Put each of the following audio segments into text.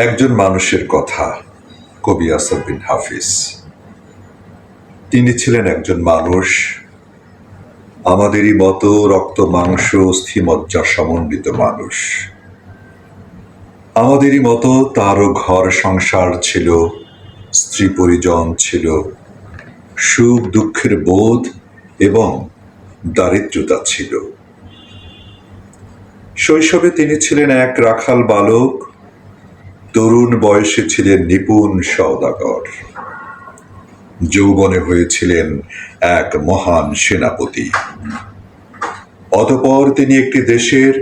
একজন মানুষের কথা, কবি আসাদ বিন হাফিজ। তিনি ছিলেন একজন মানুষ, আমাদেরই মতো রক্ত, মাংস, অস্থিমজ্জা সমন্বিত মানুষ। আমাদেরই মতো তারও ঘর, সংসার ছিল, স্ত্রী পরিজন ছিল, সুখ, দুঃখের বোধ এবং দারিদ্রতা ছিল। শৈশবে তিনি ছিলেন এক রাখাল বালক তরুণ বয়সে ছিলেন নিপুণ সওদাগর। যৌবনে হয়েছিলেন এক মহান সেনাপতি। অতপর তিনি একটি দেশের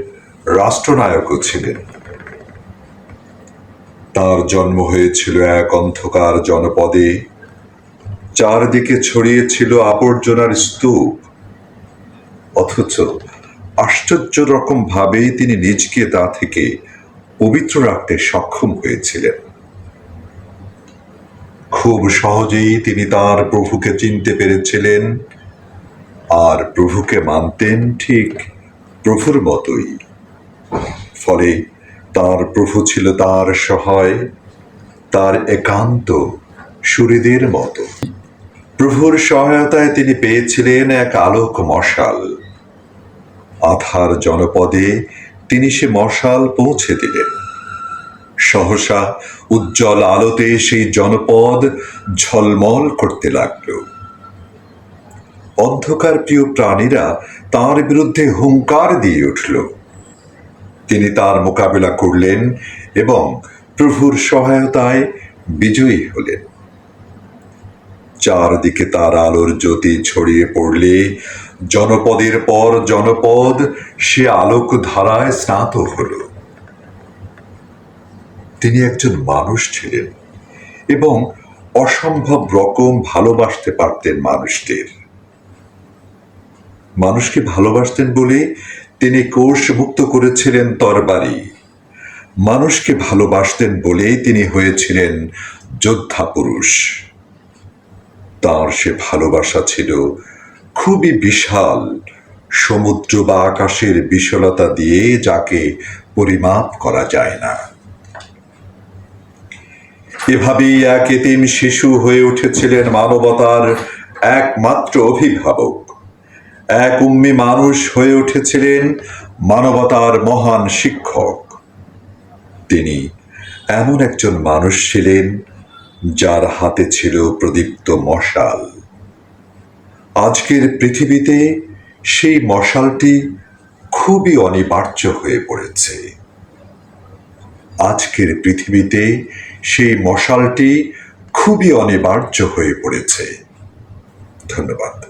রাষ্ট্রনায়কও ছিলেন। তার জন্ম হয়েছিল এক অন্ধকার জনপদে। চারদিকে ছড়িয়েছিল আবর্জনার স্তূপ। অথচ আশ্চর্য রকম ভাবেই তিনি নিজকে তা থেকে পবিত্র রাখতে সক্ষম হয়েছিলেন। খুব সহজেই তিনি তার প্রভুকে চিনতে পেরেছিলেন আর প্রভুকে মানতেন ঠিক প্রভুর মতোই। ফলে তার প্রভু ছিল তার সহায়, তার একান্ত সুরিদের মতো। প্রভুর সহায়তায় তিনি পেয়েছিলেন এক আলোক মশাল আধার জনপদে তিনি সে মশাল পৌঁছে দিলেন। সহসা উজ্জ্বল আলোতে সেই জনপদ ঝলমল করতে লাগল। অন্ধকার প্রিয় প্রাণীরা তার বিরুদ্ধে হুঙ্কার দিয়ে উঠল। তিনি তার মোকাবিলা করলেন এবং প্রভুর সহায়তায় বিজয়ী হলেন। চারদিকে তার আলোর জ্যোতি ছড়িয়ে পড়লে জনপদের পর জনপদ সে আলোক ধারায় স্নাত হল। তিনি একজন মানুষ ছিলেন এবং অসম্ভব রকম ভালোবাসতে পারতেন মানুষদের। মানুষকে ভালোবাসতেন বলে তিনি কোষ মুক্ত করেছিলেন তরবারি। মানুষকে ভালোবাসতেন বলেই তিনি হয়েছিলেন যোদ্ধা পুরুষ তার সে ভালোবাসা ছিল খুবই বিশাল সমুদ্র বা আকাশের বিশালতা দিয়ে যাকে পরিমাপ করা যায় না। এভাবেই এক এতিম শিশু হয়ে উঠেছিলেন মানবতার একমাত্র অভিভাবক। এক উম্মি মানুষ হয়ে উঠেছিলেন মানবতার মহান শিক্ষক। তিনি এমন একজন মানুষ ছিলেন যার হাতে ছিল প্রদীপ্ত মশাল। আজকের পৃথিবীতে সেই মশালটি খুবই অনিবার্য হয়ে পড়েছে। আজকের পৃথিবীতে সেই মশালটি খুবই অনিবার্য হয়ে পড়েছে। ধন্যবাদ।